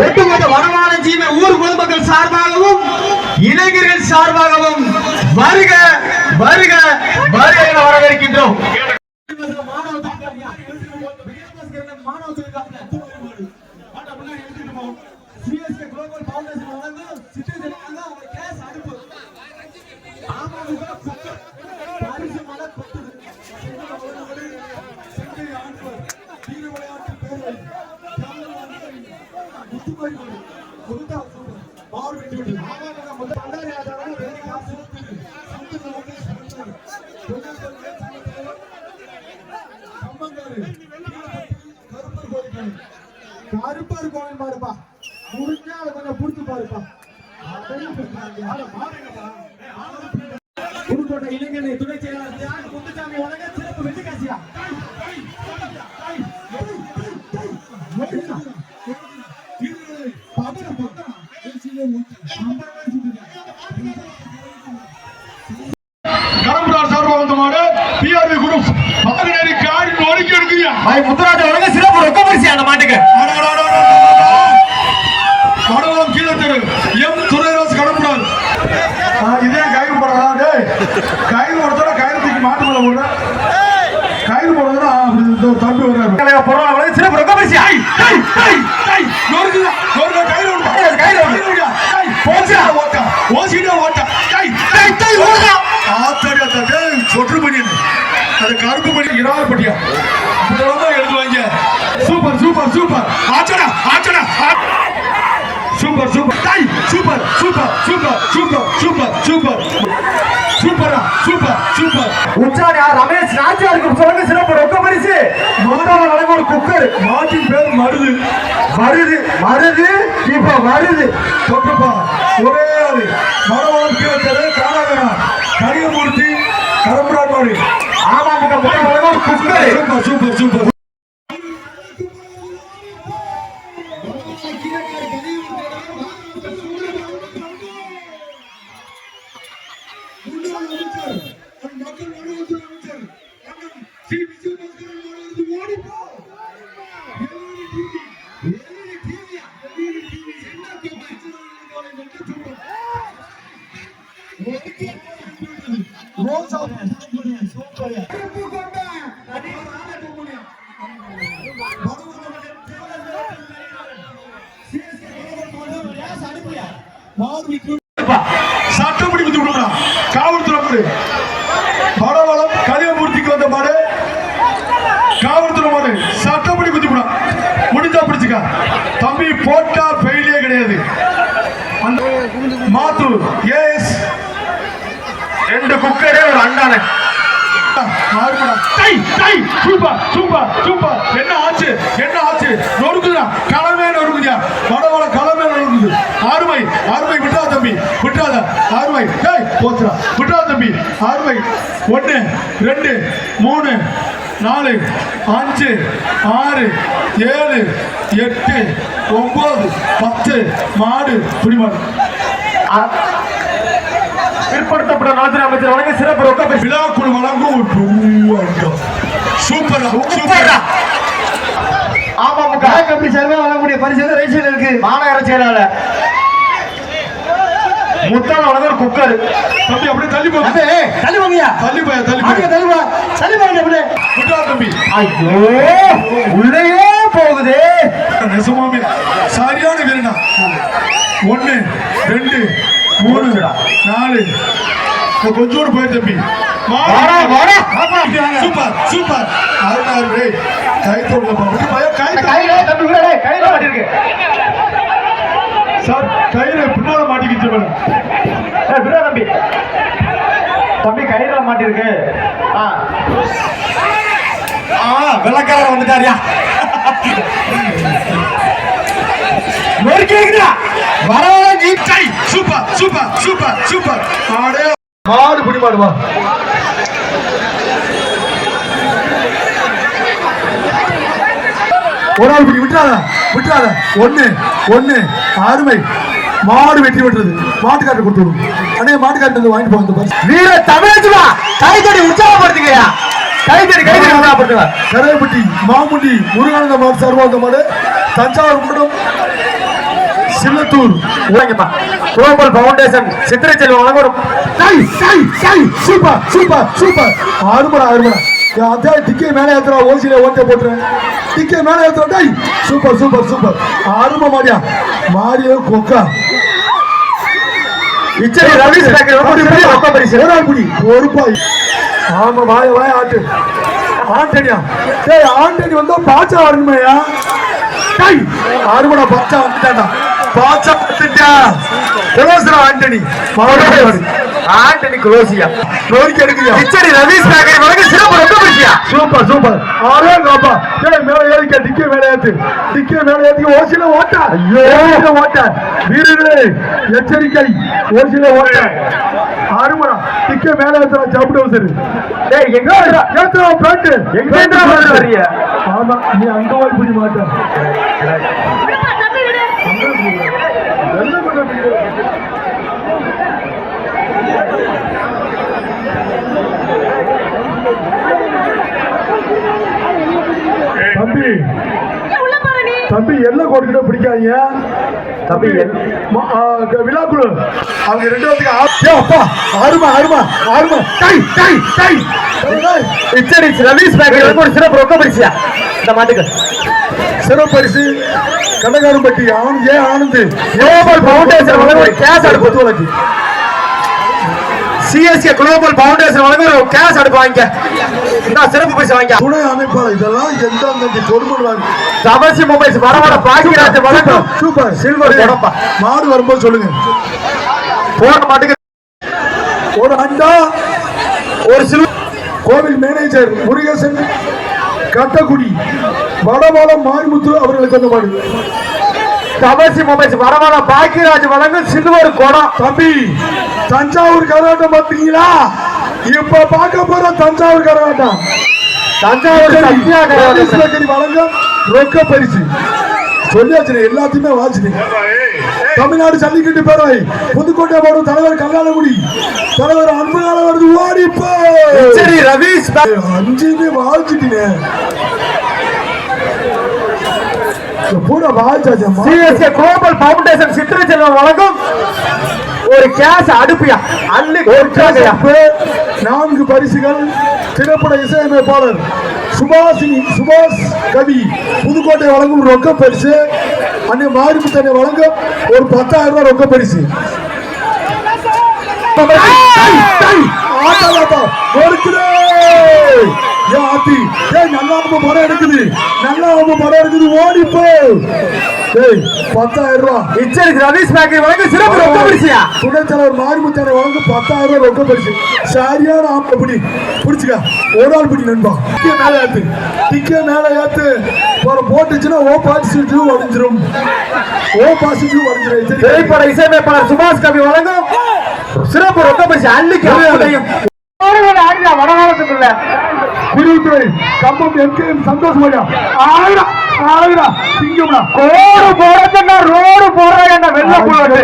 ஒட்டுமொத்த வடமான ஜீவ ஊர் பொதுமக்கள் சார்பாகவும் இளைஞர்கள் சார்பாகவும் வருக வருக வருக என வரவேற்கின்றோம். கருப்பர் கோவில் பாருப்பா முடிஞ்சா அதை கொஞ்சம் புடிச்சு பாருப்பா. அதையும் புதுக்கோட்டை பாய் முத்துராஜ வழங்க சிறப்பு ரொக்க பரிசு அந்த மாட்டுக்கு. கடவுளம் கீழே தெரு. எம் துறைராஜ் கடம்புரார் இதே கயிறு போடுறா டேய் கயிறு போடுறதா கயிறு தூக்கி மாட்டு மேல போடுற. கயிறு போடுறதா அப்படி இந்த தம்பி வர்றாரு. சிறப்பு ரொக்க பரிசு. அது கருப்பு பண்ணி இராது பண்ணியா எடுத்து வாங்க. Super super super. ஆச்சடா ஆச்சடா super super. Super super super super super super. சூப்பரா சூப்பர் சூப்பர். உச்சாரியா ரமேஷ் நாச்சியாருக்கு சொல்லுங்க சிறப்பு ரொக்க பரிசு. முதல்வர் வழங்க ஒரு குக்கர் மாட்டின் பேர் மருது. வருது வருது இப்ப வருது தொட்டுப்பா ஒரே ஆளு. மரவளம் கீழே காணாகரா கனியமூர்த்தி கரம்புராட் மாடு ஆமாமுக முதல்வர் வழங்க ஒரு குக்கர். Super super super. சட்டப்படி குத்து விடுறா காவல்துறை படவளம் கலியமூர்த்திக்கு வந்த மாடு காவல்துறை மாடு சட்டப்படி குத்தி விடா முடிஞ்சா பிடிச்சுக்க. தம்பி போட்டா ஃபெயிலே கிடையாது. அந்த மாத்தூர் ஏஎஸ் ரெண்டு குக்கரே ஒரு அண்டானே என்ன ஆச்சு? என்ன ஆச்சு? நொறுக்குதா களமே நொறுக்குதியா வடவள களமே நொறுக்குது. ஆறுமை ஆறுமை விட்டா தம்பி விட்டாத ஆறுமை டேய் போச்சுடா விட்டா தம்பி ஆறுமை. ஒன்று ரெண்டு மூணு நாலு அஞ்சு ஆறு ஏழு எட்டு ஒன்பது பத்து மாடு பிடிமாடு பிற்படுத்தப்பட்ட நலத்துறை அமைச்சர் வழங்க சிறப்பு ரொக்க விழாக்குழு வழங்கும் சூப்பரா சூப்பரா. ஆமாமுக கம்பெனி சார்பாக வழங்கக்கூடிய பரிசு ரைட் சைடுல இருக்கு. மாநகர செயலாளர். முத்தான ஒரு குக்கர். தம்பி அப்படியே தள்ளி போ. தள்ளி வாங்கயா தள்ளி போய தள்ளி போய. தள்ளி வா தள்ளி வாங்க அப்படியே. விட்டா தம்பி. ஐயோ உள்ளேயே போகுது. நெசமாமே. சரியான வீரனா. ஒண்ணு ரெண்டு மூணு நாலு. கொஞ்சோடு போய் தம்பி. Super super. அருணாரு டேய் கை தோடலப்பா விட்டு பய கை கையில தம்பி விட கையில மாட்டிருக்கு. சார் கையில பின்னால மாட்டிக்கிச்சு மேடம். விட தம்பி. தம்பி கையில மாட்டிருக்கு. ஆ. ஆ வெள்ளக்காரர் வந்துட்டாரியா. நொறுக்கிடுறா வர வர நீ கை சூப்பர் சூப்பர் சூப்பர் சூப்பர். ஆடே. மாடு பிடி மாடுவா ஒரு ஆள் பிடி விட்டுறாத விட்டுறாத. ஒண்ணு ஒண்ணு. அருமை. மாடு வெட்டி விட்டுறது மாட்டுக்காட்டு கொடுத்து விடும் அண்ணே மாட்டுக்காட்டு வாங்கிட்டு போங்க. வீர தமிழச்சுவா கைத்தடி உற்சாகப்படுத்துங்கயா கைத்தடி கைத்தடி உற்சாகப்படுத்துங்க. கரையப்பட்டி மாமுண்டி முருகானந்த மாடு சர்வாந்த மாடு தஞ்சாவூர் மாடும் சின்னத்தூர். ஓகேப்பா குளோபல் ஃபவுண்டேஷன் சித்திரை செல்வம் வழங்கும் டை டை டை சூப்பர் சூப்பர் சூப்பர். அருமடா அருமடா. அதே டிக்கே மேலே ஏத்துறா ஓசியில ஓட்டை போட்டுறேன் டிக்கே மேலே ஏத்துறா சூப்பர் சூப்பர் சூப்பர். அருமை மாடியா. மாரியோ கொக்கா. இச்சடி ரவீஷ் பேக்கரி பெரிய ரொக்க பரிசு ஒரு பிடி ஒரு பாய். ஆமா வாய வாய ஆட்டு. ஆண்டனியா. டேய் ஆண்டனி வந்தா பாச்சா வரணுமையா டேய் அருமடா பாச்சா வந்துட்டான்டா. பாச்சா வந்துட்டா எலோசரா ஆண்டனி வரு ஆண்டனி குலோசியா. நோரிக்கு எடுக்கிறியா? இச்சடி ரவீஷ் சிறப்பு சூப்பர் சூப்பர். அரே காப்பா டேய் மேல ஏறிக்க டிக்கே மேல ஏத்து. டிக்கே மேல ஏத்தி ஓசில ஓட்ட ஐயோ. ஓசில ஓட்ட வீரரே எச்சரிக்கை. ஓசில ஓட்ட ஆறுமடா டிக்கே மேல ஏத்துறா ஜாப் டவுசர். டேய் எங்க? ஏத்துறா? பிளாட் எங்க வர்றீங்க? ஆமா நீ அங்க போய் புடி மாட்ட தம்பி. உள்ள பாரு நீ. தம்பி எல்லாம் கோட்டுக்கிட்ட பிடிக்காதீங்க. தம்பி, விழாக்குழு அவங்க ரெண்டு ஏய் அப்பா ஆறுமா ஆறுமா ஆறுமா டை டை டை டேய், இச்சடி ரவீஷ் பேக்கரி ஒரு சிறப்பு ரொக்க பரிசியா இந்த மாட்டுக்கு. சிறப்பு பரிசு Kanakarampatti Anand A Anand global foundation வழங்கும் ஒரு கேஸ் அடுப்பு வழக்கு சிஎஸ்கே குளோபல் ஃபவுண்டேஷன் வழங்கும் ஒரு கேஸ் அடுப்பு வாங்கிக்க இந்த சிறப்பு பரிசு வாங்கிக்க துணை அமைப்பாளர் இதெல்லாம் எந்த அந்த கொடுமன் தபசி மொபைல்ஸ் வர வர பாக்கியராஜ் வழங்கும். சூப்பர் சில்வர் குடம்பா மாடு வரும்போது சொல்லுங்க. போன மாட்டுக்கு ஒரு அண்டா ஒரு சில்வர் கோவில் மேனேஜர் முருகேசன் கட்டக்குடி. வடபாலம் மாரிமுத்து அவர்களுக்கு அந்த மாடு தபசி மொபைல்ஸ் வர வர பாக்கியராஜ் வழங்கும் சில்வர் குடம் தம்பி தஞ்சாவூர் கரகாட்டம் பார்த்தீங்களா? இப்ப பார்க்க போற தஞ்சாவூர் கரகாட்டம். தஞ்சாவூர் சத்யாகிரக ரமேஷ் பேக்கரி வழங்க ரொக்க பரிசு. சொல்லியாச்சு எல்லாத்தையுமே வாசிட்டேன் தமிழ்நாடு ஜல்லிக்கட்டு பேரவை புதுக்கோட்டை மாவட்டம் தலைவர் கல்லாலங்குடி தலைவர் அன்புகால வருது ஓடிப்போ. பே- அஞ்சுமே வாழ்த்துட்டீங்க பூரா வாழ்த்தாச்சம்மா CSK global foundation Chithirai Selvam வழங்கும் ஒரு கேஸ் அடுப்பியா? அள்ளி கொடுக்காதயா? நான்கு பரிசுகள் திரைப்பட இசையமைப்பாளர் சுபாஷினி சுபாஷ் கவி புதுக்கோட்டை வழங்கும் ரொக்க பரிசு. அன்னை மாரிமுத்தனை வழங்க ஒரு பத்தாயிரம் ரூபாய் ரொக்க பரிசு. ஆட்டா, ஆட்டா, ஏன் ஆத்தி? ஏய், நல்லா நம்ம படம் எடுக்குது. நல்லா நம்ம படம் எடுக்குது. ஓடிப்போ ஏய் பத்தாயிரம் ரூபாய் இச்சரி ரவீஷ் பேக்கரி வழங்கும் சிறப்பு ரொக்க பரிசியா? துணைத் தலைவர் மாரிமுத்தானை வழங்க பத்தாயிரம் ரூபாய் ரொக்க பரிசு. சரியான ஆம்பளை பிடி பிடிச்சுக்க. ஒரு ஆள் பிடி நண்பா. டிக்கே மேல ஏத்து. டிக்கே மேல ஏத்து. போற போட்டுச்சுன்னா ஓ பாசிட்டிவ் உடஞ்சிரும். ஓ பாசிட்டிவ் உடஞ்சிரும். சரி. திரைப்பட இசையமைப்பாளர் சுபாஷ் கவி வழங்கும் சிறப்பு ரொக்க பரிசு. அள்ளிக்கு வடகாலத்துக்குள்ள. பிரிவுத்துறை கம்பம் எம்கேஎம் சந்தோஷமாடியா ஆயிரம் ஆயிரம். சிங்கம்டா கோடு போடுறதுன்னா ரோடு போடுறாங்க வெள்ள போடுறது?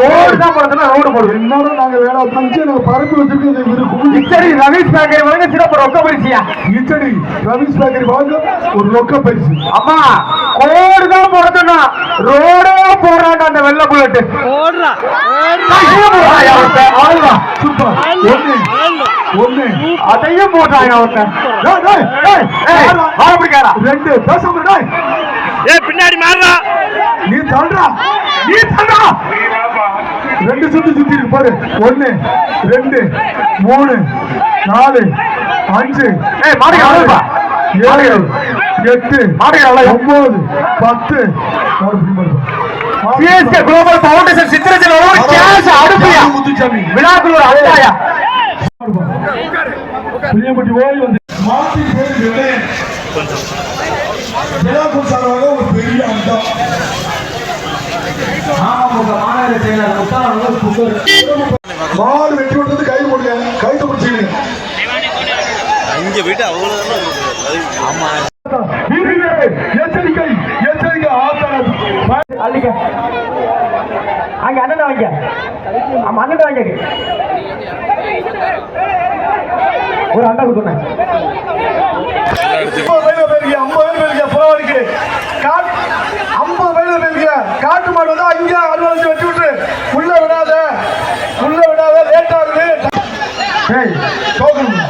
கோடு தான் போடுறதுன்னா ரோடு போடுது என்னோட நாங்க வேலை பஞ்சு நாங்க பரப்பி இச்சரி ரவீஷ் பேக்கரி வழங்கும் சிறப்பு ரொக்க பரிசியா? இச்சடி ரவீஷ் பேக்கரி வாங்க ஒரு ரொக்க பரிசு. அம்மா கோடு தான் போடுறதுன்னா ரோடே போடுறாங்க அந்த வெள்ள புல்லட்டு. அவ்வளவுதான் சூப்பர். ஒண்ணு ஒண்ணு. அதையும் போட்டாங்க ஒருத்தன் ரெண்டு டேய். ஏ பின்னாடி மாறுறா நீ தள்ளுடா. நீ தள்ளுடா. ரெண்டு சுத்தி சுத்தி இருக்கு பாரு. ஒண்ணு ரெண்டு மூணு நாலு அஞ்சு ஏய், மாடுக்கு அவ்வளவுப்பா. ஏழு எட்டு மாடுக்கு அவ்வளவு. ஒன்பது பத்து. சிஎஸ்கே குளோபல் ஃபவுண்டேஷன் சித்திரத்தில் ஒரு கேஸ் அடுப்பியா? விழாக்குள்ள புளியம்பட்டி ஓடி வந்து மாத்தி பேர் வெள்ளையன் விழாக்குள் சார்பாக ஒரு பெரிய அண்டா மாடு வெட்டி விட்டது கை போடுங்க கைத்தை பிடிச்சிங்க இங்க போயிட்டு அவ்வளவுதான் ஆமா. வீரர்களே, எச்சரிக்கை எச்சரிக்கை ஆத்தாளர் அள்ளிக்க. அங்க அண்ணன் வாங்க. ஆமா அண்ணன் வாங்க. ஒரு அண்டா கொடுத்தேன் ஐம்பது வயது பேருக்கு ஐம்பது வயது பேருக்கு புறவழிக்கு காட்டு மாடு வந்து இங்க அறுபது வெட்டி விட்டு உள்ள விடாத உள்ள விடாத லேட் ஆகுது போகணும்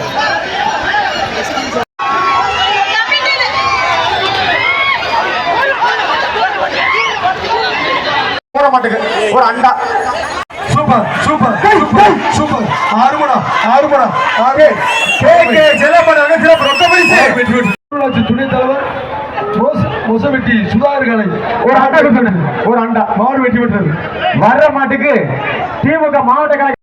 போட மாட்டேங்குது ஒரு அண்டா. Super super super super. ஆறுமடா ஆறுமடா ஆகே கே கே செல்லப்படாங்க சிறப்பு ரொக்க பரிசு துணைத் தலைவர் மோச- மொசவெட்டி சுதாகர்களை ஒரு அண்டா ஒரு அண்டா. மாடு வெட்டி விட்டது. வர்ற மாட்டுக்கு திமுக மாவட்ட